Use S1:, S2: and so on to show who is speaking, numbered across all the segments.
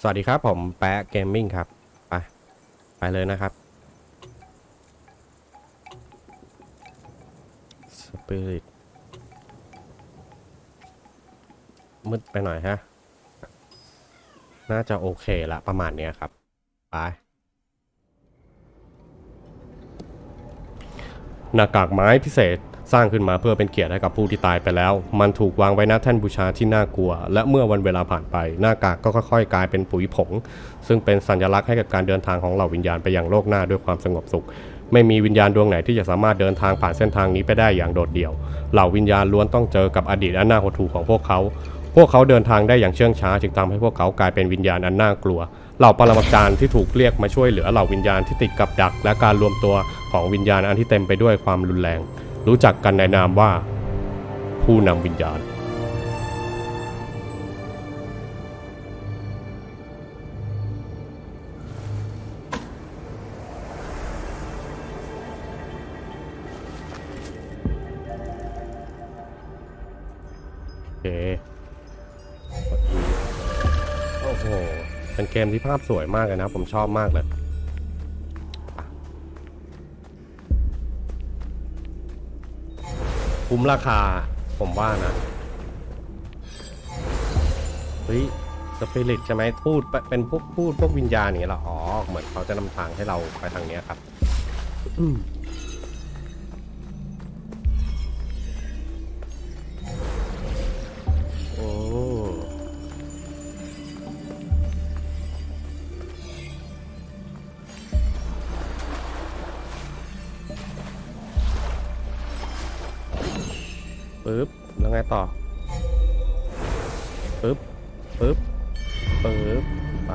S1: สวัสดีครับผมแปะเกมมิ่งครับ ไป ไปเลยนะครับสปิริตมืดไปหน่อยฮะ น่าจะโอเคละประมาณเนี้ยครับ ไป หน้ากากไม้พิเศษ สร้างขึ้นมาเพื่อเป็นเกียรติให้กับผู้ที่ตายไปแล้ว มันถูกวางไว้หน้าแท่นบูชาที่น่ากลัว และเมื่อวันเวลาผ่านไป หน้ากากก็ค่อยๆ กลายเป็นปุ๋ยผง ซึ่งเป็นสัญลักษณ์ให้กับการเดินทางของเหล่าวิญญาณไปยังโลกหน้าด้วยความสงบสุข ไม่มีวิญญาณดวงไหนที่จะสามารถเดินทางผ่านเส้นทางนี้ไปได้อย่างโดดเดี่ยว เหล่าวิญญาณล้วนต้องเจอกับอดีตอันน่าหดหู่ของพวกเขา พวกเขาเดินทางได้อย่างเชื่องช้าจึงทำให้พวกเขากลายเป็นวิญญาณอันน่ากลัวเหล่าปรมาจารย์ที่ถูกเรียกมาช่วยเหลือเหล่าวิญญาณที่ติดกับดัก และการรวมตัวของวิญญาณอันที่เต็มไปด้วยความรุนแรง รู้จักกันในนามว่า ผู้นำวิญญาณ โอเคโอ้โหเป็นเกมที่ภาพสวยมากเลยนะ ผมชอบมากเลย คุ้มราคา ผมว่านะ เฮ้ย สปิริตใช่ไหมพูดเป็นพวกพูดพวกวิญญาณอย่างเงี้ยเหรออ๋อ เหมือนเขาจะนำทางให้เราไปทางเนี้ยครับ ไงต่อปึ๊บปึ๊บปึ๊บไป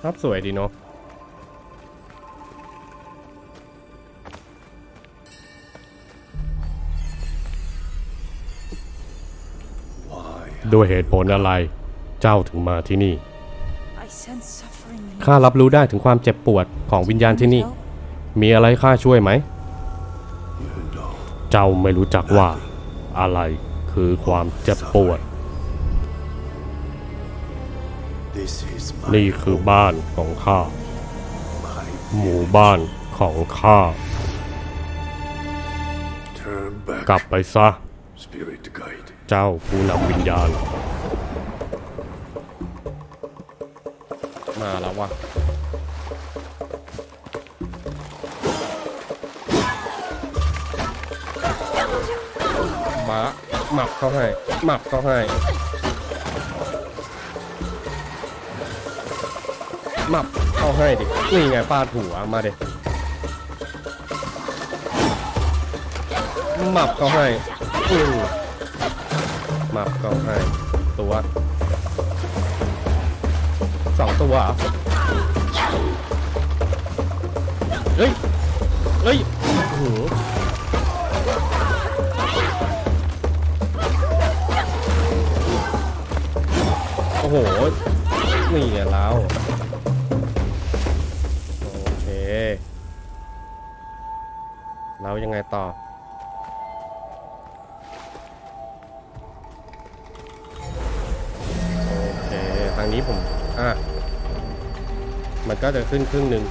S1: ภาพสวยดีเนาะ ด้วยเหตุผลอะไร เจ้าถึงมาที่นี่
S2: I sense suffering. in
S1: ข้ารับรู้ได้ถึงความเจ็บปวดของวิญญาณที่นี่
S2: help.
S1: มีอะไรข้าช่วยไหม เจ้าไม่รู้จักว่า อะไรคือความเจ็บปวด
S3: This is
S1: นี่
S3: my
S1: คือบ้านของข้า
S3: my
S1: หมู่บ้านของข้า
S3: turn back
S1: กลับไปซะ
S3: spirit guide
S1: เจ้าผู้นำวิญญาณ มาแล้ววะมาหมับเขาให้หมับเขาให้หมับเขาให้ดิ นี่ไงฟาดหัวมาเด็หมับเขาให้อือ มับก็ให้ตัวสองตัวเฮ้ย เฮ้ย โอ้โหโอ้โห นี่แล้ว โอเค แล้วยังไงต่อ นี้ผม อะ มันก็จะขึ้นครึ่งหนึ่ง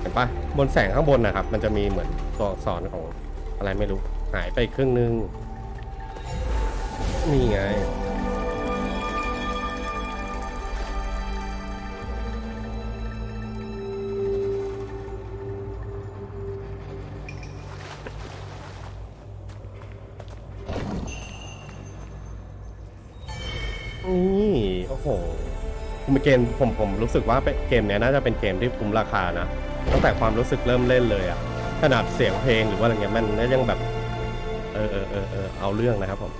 S1: เห็นปะบนแสงข้างบนนะครับ มันจะมีเหมือนตัวอักษรของอะไรไม่รู้ หายไปครึ่งหนึ่งนี่ไง ผมเกมผมผมรู้สึกว่าเกมเนี้ยน่าจะเป็นเกมที่คุ้มราคานะตั้งแต่ความรู้สึกเริ่มเล่นเลยอะขนาดเสียงเพลงหรือว่าอะไรเงี้ยมันยังแบบ เออเออเออเออเอาเรื่องนะครับผม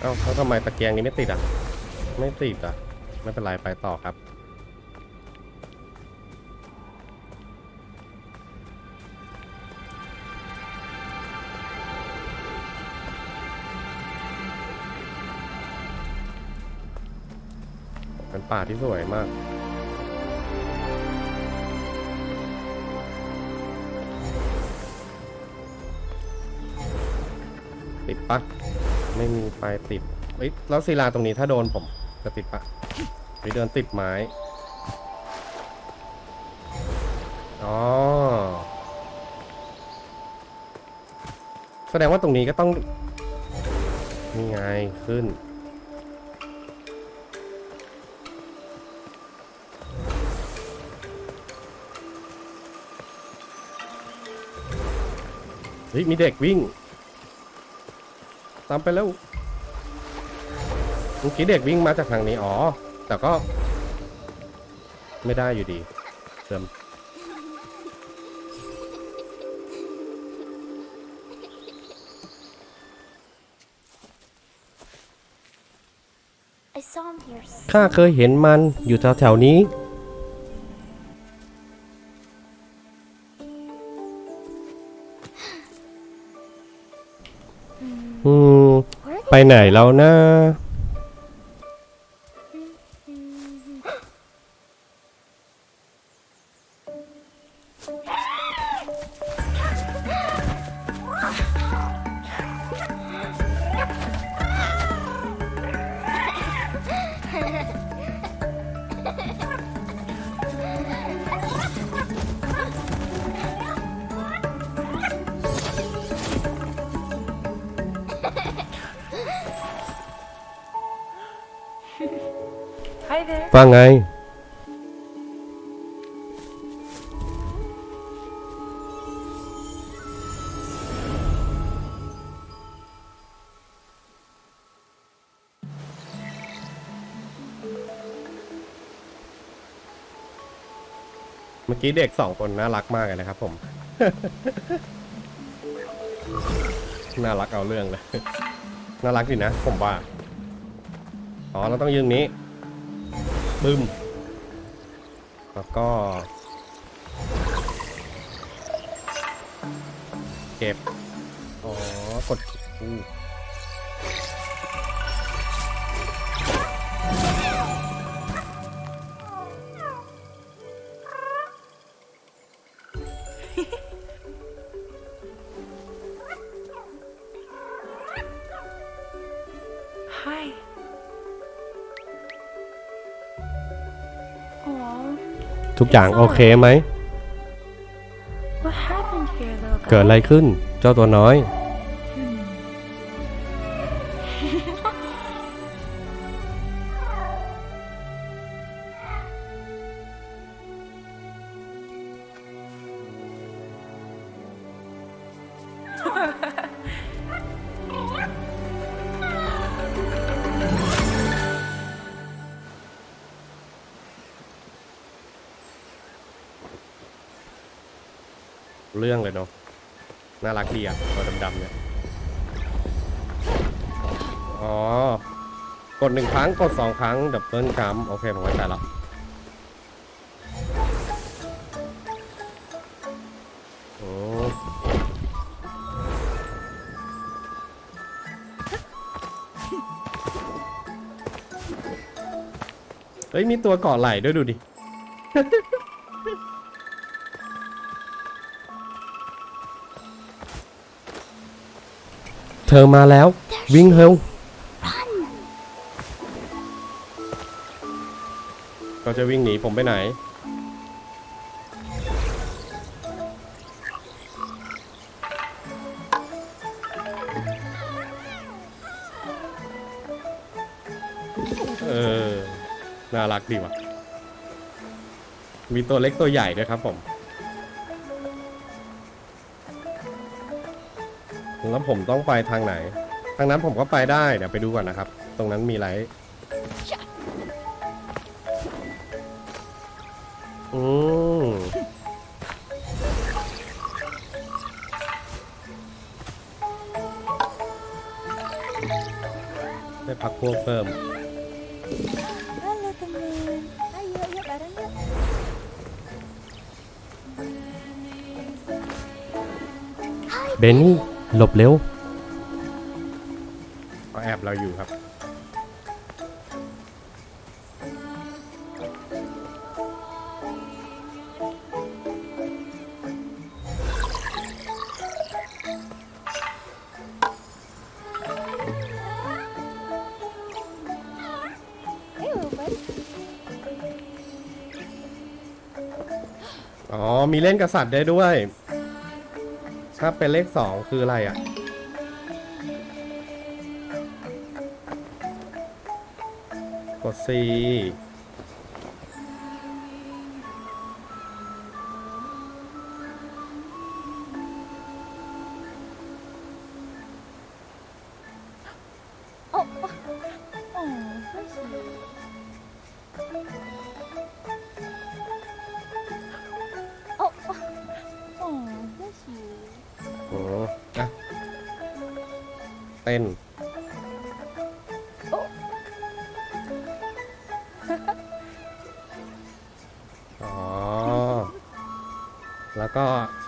S1: เอ้าแล้วทำไมตะเกียงนี้ไม่ติดอะ ไม่ติดอะ ไม่เป็นไรไปต่อครับ ป่าที่สวยมาก ติดปะไม่มีไฟติดเอ้ยแล้วศิลาตรงนี้ถ้าโดนผมจะติดปะไปเดินติดไม้ อ๋อ แสดงว่าตรงนี้ก็ต้อง นี่ไงขึ้น ฮ้ยมีเด็กวิ่ง ตามไปแล้วเมื่อกี้เด็กวิ่งมาจากทางนี้อ๋อ แต่ก็ ไม่ได้อยู่ดีเติม
S2: I saw him here.
S1: ข้าเคยเห็นมันอยู่แถวๆนี้ ไปไหนแล้วนะ ว่าไง เมื่อกี้เด็กสองคนน่ารักมากเลยนะครับผม น่ารักเอาเรื่องเลย น่ารักดีนะ ผมว่า อ๋อ เราต้องยืนนี้ บึ้ม แล้วก็ เก็บ อ๋อ กดอู้ ทุกอย่างโอเคไหม
S2: what happened here, little guy?
S1: เกิดอะไรขึ้น เจ้าตัวน้อย เรื่องเลยเนาะน่ารักดีอะตัวดำๆเนี่ยอ๋อกดหนึ่งครั้งกดสองครั้งดับเบิลคัมโอเคผมเข้าใจแล้วโอ้เฮ้ยมีตัวเกาะไหล่ด้วยดูดิ อมาแล้ว วิ่งเร็วเราจะวิ่งหนีผมไปไหน เออ น่ารักดีว่ะ มีตัวเล็กตัวใหญ่ด้วยครับผม แล้วผมต้องไปทางไหน ทางนั้นผมก็ไปได้ เดี๋ยวไปดูก่อนนะครับ ตรงนั้นมีอะไรอืมได้พักพวกเพิ่ม
S2: Halo teman. Ayo, ayo bareng yuk.
S1: เบนนี่ หลบเร็วเขาแอบเราอยู่ครับ อ๋อ มีเล่นกับสัตว์ได้ด้วย ถ้าเป็นเลขสองคืออะไรอะ กด C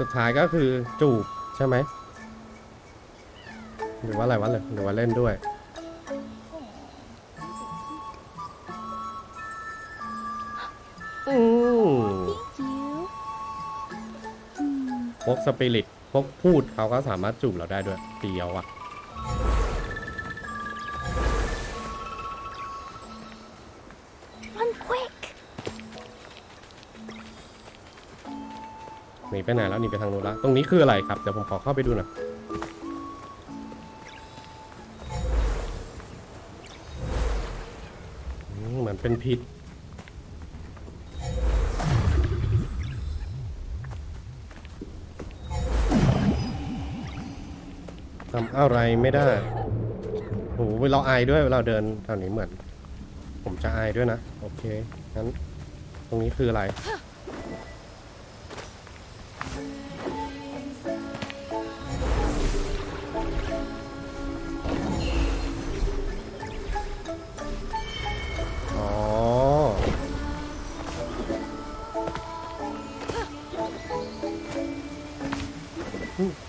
S1: ดท้ายก็คือจูบใช่ไหมหรือว่าอะไรวะเลยหรือว่าเล่นด้วย อืม
S2: Thank you อืม
S1: พวกสปิริตพวกพูดเขาก็สามารถจูบเราได้ด้วยเดียวอะ นีไปไหนแล้วหนีไปทางโน้นแล้วตรงนี้คืออะไรครับเดี๋ยวผมขอเข้าไปดูหน่อยเหมือนเป็นพิษทำอะไรไม่ได้โหเราอายด้วยเราเดินแถวนี้เหมือน ผมจะอายด้วยนะ โอเคงั้นตรงนี้คืออะไร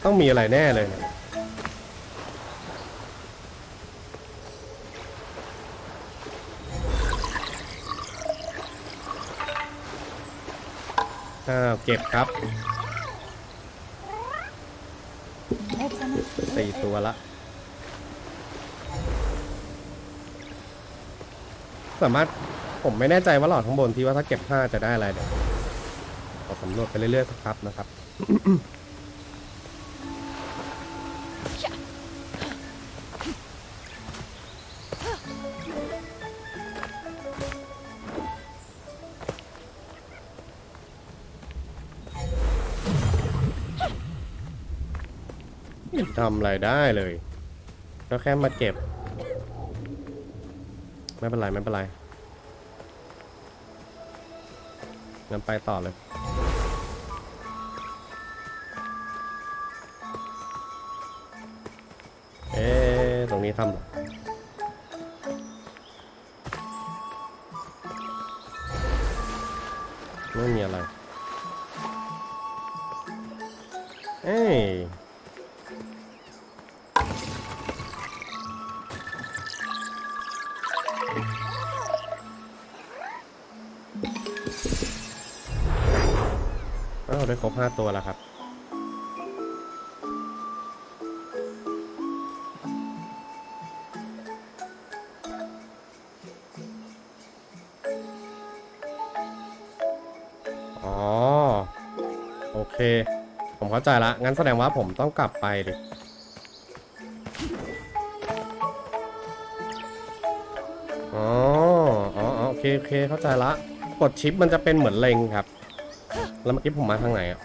S1: ต้องมีอะไรแน่เลยเนี่ยอ้าวเก็บครับ สี่ตัวละสามารถผมไม่แน่ใจว่าหลอดข้างบนที่ว่าถ้าเก็บห้าจะได้อะไรเดี๋ยวขอสำรวจไปเรื่อยๆสักครับนะครับ ทำอะไรได้เลยก็แค่มาเก็บ ไม่เป็นไร ไม่เป็นไรงั้นไปต่อเลยเอ๊ตรงนี้ทำหรอไม่มีอะไร ได้ครบห้าตัวแล้วครับ อ๋อ โอเค ผมเข้าใจละ งั้นแสดงว่าผมต้องกลับไปดิอ๋อ อ๋ออ๋อโอเค โอเค เข้าใจละ กดชิปมันจะเป็นเหมือนเล็งครับ แล้วเมื่อกี้ผมมาทางไหนอะ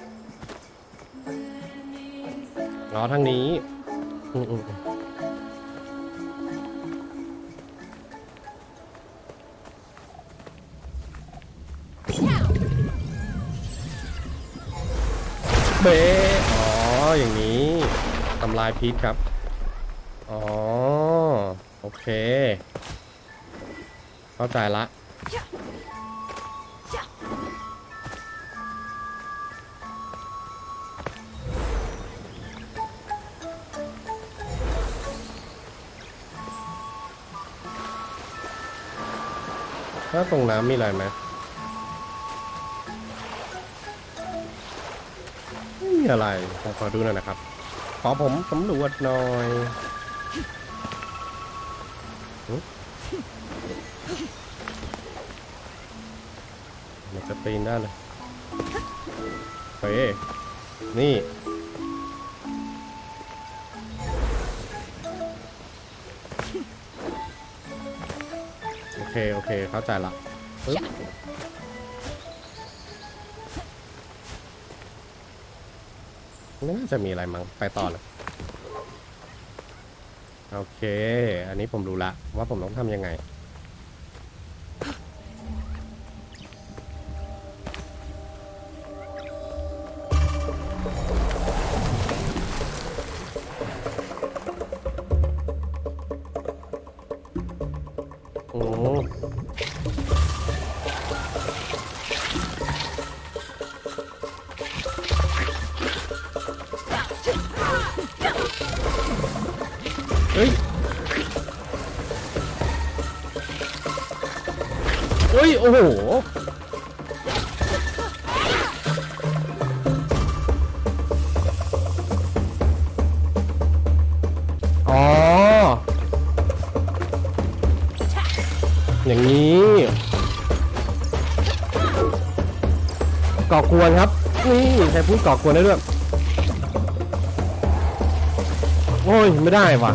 S1: อ๋อทางนี้อืมอืมเบอ๋อ อย่างนี้ทำลายพิษครับ อ๋อ โอเค เข้าใจละ ถ้าตรงน้ำมีอะไรไหมไม่มีอะไรขอขอดูหน่อยนะครับ ขอผมสำรวจหน่อยมันจะปีนได้เลยเฮ้ยนี่ เคโอเคเข้าใจละปึ๊บไม่น่าจะมีอะไรมั้งไปต่อเลยโอเค อันนี้ผมรู้ละว่าผมต้องทำยังไง เฮ้ยเฮ้ย โอ้โห อ๋อ อย่างนี้ก่อกวนครับ นี่ใครพูดก่อกวนได้ด้วย โอ้ย ไม่ได้ว่ะ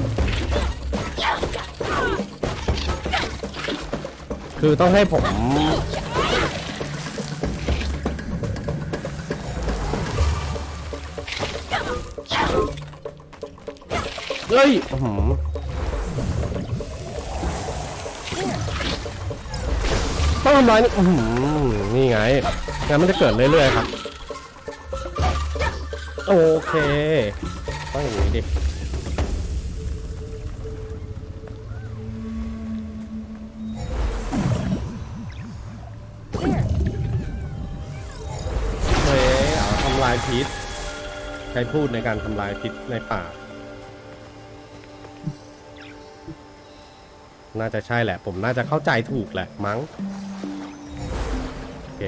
S1: คือต้องให้ผม เฮ้ยอื้อหือต้องทำร้ายนี่อื้อหือนี่ไงงั้นมันจะเกิดเรื่อยๆครับ โอเค ต้องอย่างนี้ดิ ใครพูดในการทำลายพิษในป่า น่าจะใช่แหละ ผมน่าจะเข้าใจถูกแหละมั้ง โอเค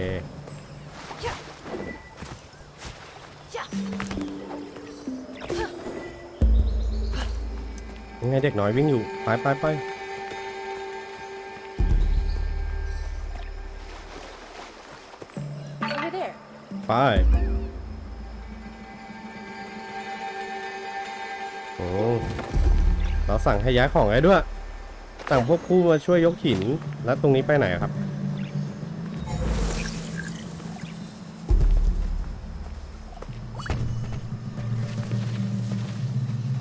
S1: ยังไงเด็กน้อยวิ่งอยู่ ไปไปไป
S2: Over there.
S1: ไป เราสั่งให้ย้ายของไว้ด้วย สั่งพวกผู้มาช่วยยกหิน แล้วตรงนี้ไปไหนครับ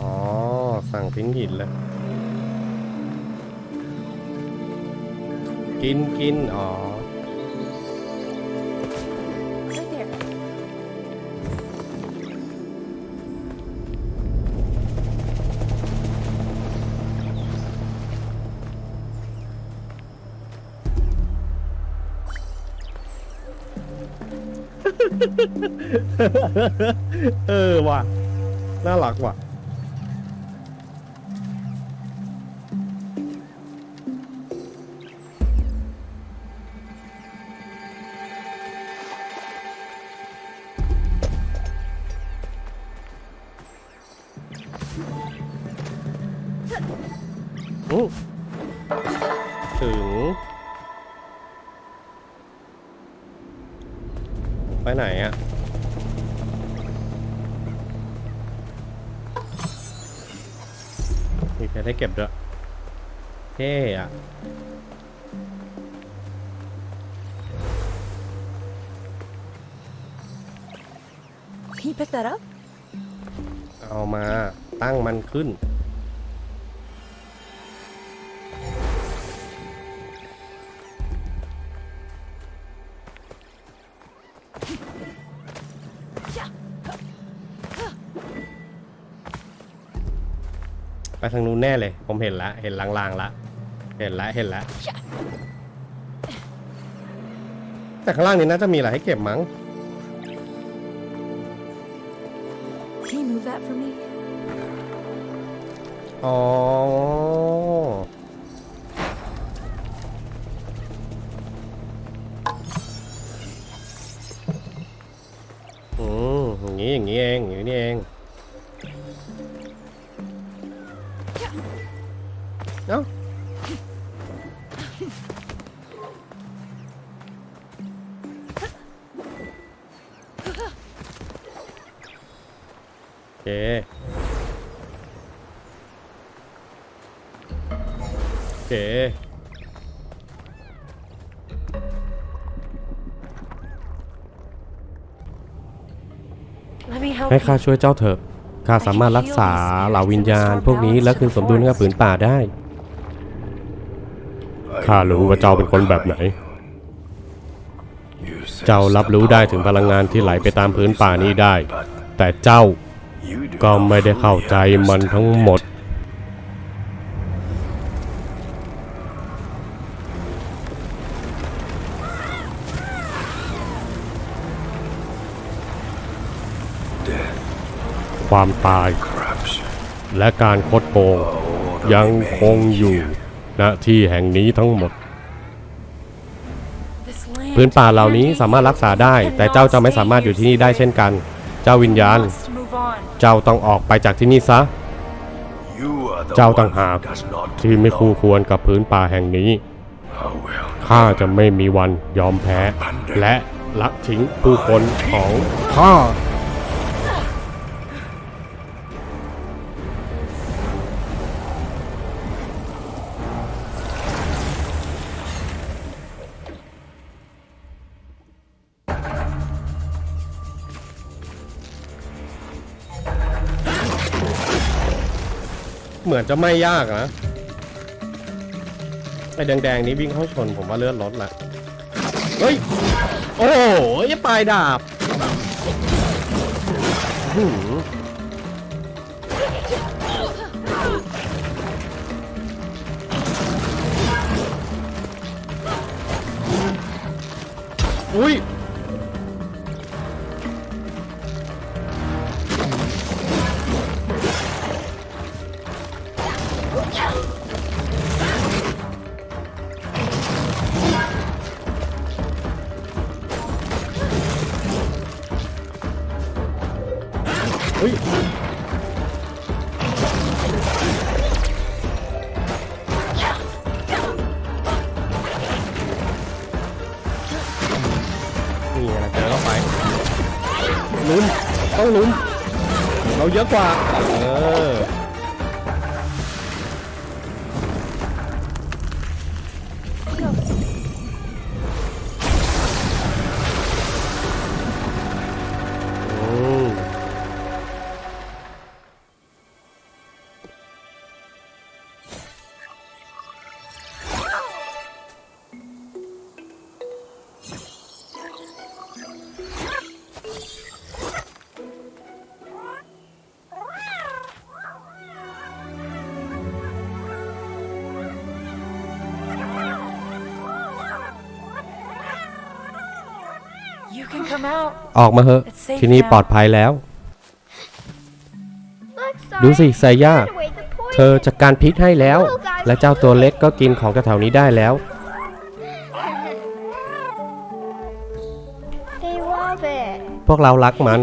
S1: อ๋อ สั่งทิ้งหินเลยกินกินอ๋อ เออว่ะน่ารักว่ะ เพชรให้เก็บด้วยเท่อะ
S2: Can you pick that up?
S1: เอามาตั้งมันขึ้น ไปทางนู้นแน่เลย ผมเห็นแล้วเห็นลางๆละ เห็นแล้วเห็นแล้วแต่ข้างล่างนี้น่าจะมีอะไรให้เก็บมั้ง
S2: Can you move that for me?
S1: อ๋อ อืมอย่างนี้อย่างนี้เองอย่างนี้เอง เอ้าโอเคโอเคให้ข้าช่วยเจ้าเถอะ ข้าสามารถรักษาเหล่าวิญญาณ พวกนี้และคืนสมดุลกับผืนป่าได้ ข้ารู้ว่าเจ้าเป็นคนแบบไหน เจ้ารับรู้ได้ถึงพลังงานที่ไหลไปตามพื้นป่านี้ได้ แต่เจ้าก็ไม่ได้เข้าใจมันทั้งหมด ความตาย
S3: corruption,
S1: และการคดโกง
S3: all that
S1: ยังคง
S3: remain
S1: อยู่
S3: here.
S1: ณที่แห่งนี้ทั้งหมด
S4: This land
S1: พื้นป่าเหล่านี้สามารถรักษาได้ แต่เจ้าจะไม่สามารถอยู่ที่นี่ได้เช่นกัน เจ้าวิญญาณ
S4: must move on.
S1: เจ้าต้องออกไปจากที่นี่ซะ
S3: You are the
S1: เจ้า
S3: one
S1: ต่างหาก
S3: who does not
S1: ที่ไม่คู่
S3: belong.
S1: ควรกับพื้นป่าแห่งนี้
S3: How well
S1: ข้าจะไม่มีวันยอมแพ้ และละทิ้งผู้คนของข้า เหมือนจะไม่ยากนะไอ้แดงๆนี้วิ่งเข้าชนผมว่าเลือดลดละเฮ้ย โอ้ยปลายดาบหืมอุ้ย เฮ้ยนี่ไงเจอเข้าไปลุ้นต้องลุ้นเราเยอะกว่า
S4: come out.
S1: ออกมาเหอะที่นี่ปลอดภัยแล้วดูสิไซย่าเธอจัดการพิษให้แล้ว และเจ้าตัวเล็กก็กินของแถวๆนี้ได้แล้ว
S2: They love it.
S1: พวกเรารักมัน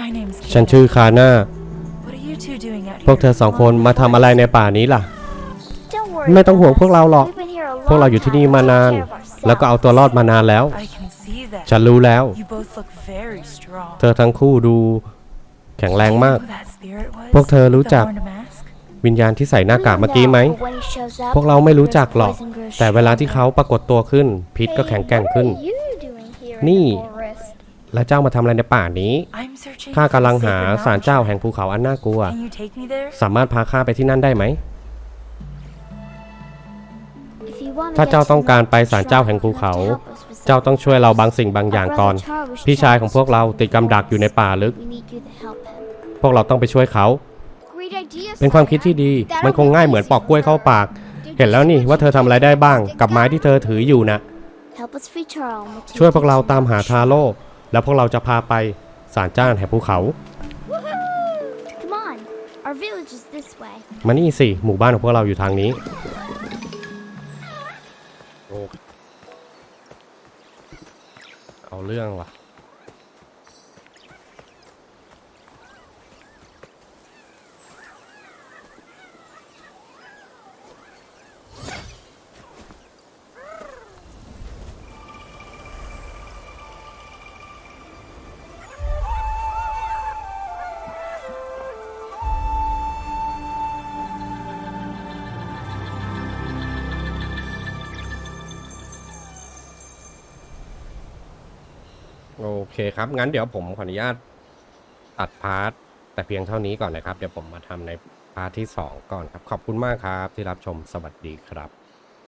S4: My name's
S1: ฉัน
S4: Kayla.
S1: ชื่อคาน่า
S4: What are you two doing out
S1: พวก
S4: here?
S1: เธอสองคนมาทำอะไรในป่านี้ล่ะ
S2: Don't worry.
S1: ไม่ต้องห่วงพวกเราหรอก
S2: We've been here a
S1: พวกเรา
S2: long
S1: อยู่ที่
S2: time
S1: นี่มานาน
S2: taking care of ourselves.
S1: แล้วก็เอาตัวรอดมานานแล้ว
S4: I can see that.
S1: ฉันรู้แล้ว
S4: You both look very strong.
S1: เธอทั้งคู่ดูแข็งแรงมาก
S4: Who that spirit was?
S1: พวกเธอรู้จัก
S4: The horned mask?
S1: วิญญาณที่ใส่หน้ากากเมื่อกี้ไหม
S2: But when he shows up,
S1: พวกเราไม่รู้จักหรอก
S2: poison grows
S1: แต่เวลาที่เขาปรากฏตัวขึ้น พิษก็แข็งแกร่งขึ้น
S2: Hey, what are you doing here in
S1: นี่
S2: the forest?
S1: และเจ้ามาทำอะไรในป่านี้
S4: I'm searching
S1: ข้า
S4: for
S1: กำลัง
S4: the
S1: หา
S4: sacred
S1: ศาลเจ้า
S4: mountain
S1: แห่งภูเขาอันน่ากลัว
S4: shrine. Can you take me there?
S1: สามารถพาข้าไปที่นั่นได้ไหม
S2: If you want to
S1: ถ้า
S2: get
S1: เจ้า
S2: to
S1: ต้อง
S2: the
S1: การไป
S2: mountain
S1: ศาลเจ้า
S2: shrine,
S1: แห่งภู
S2: you have
S1: เขา
S2: to help us with
S1: เจ้าต้องช่วยเราบาง
S2: something.
S1: สิ่งบางอย่าง
S2: Our
S1: ก่อน
S2: brother Charles
S1: พี่ชายของพวกเราติดกำดักอยู่ในป่าลึก
S2: We need you to help him.
S1: พวกเราต้องไปช่วยเขา
S2: Great idea,
S1: เป็นความคิดที่ดี มันคงง่ายเหมือนปอกกล้วยเข้าปาก เห็นแล้วนี่ว่าเธอทำอะไรได้บ้าง กับไม้ที่เธอถืออยู่นะ
S2: Help us free Charles. and we'll
S1: ช่วย
S2: take
S1: พวก
S2: you
S1: เรา
S2: to
S1: ตามหา
S2: the
S1: ทาโร่แล้วพวกเราจะพาไปศาลเจ้าแห่งภูเขา
S2: Come on, our village is this way.
S1: มานี่สิ หมู่บ้านของพวกเราอยู่ทางนี้ เอาเรื่องว่ะ ครับ งั้นเดี๋ยวผมขออนุญาตตัดพาร์ทแต่เพียงเท่านี้ก่อนนะครับ เดี๋ยวผมมาทำในพาร์ทที่ 2 ก่อนครับ ขอบคุณมากครับที่รับชมสวัสดีครับ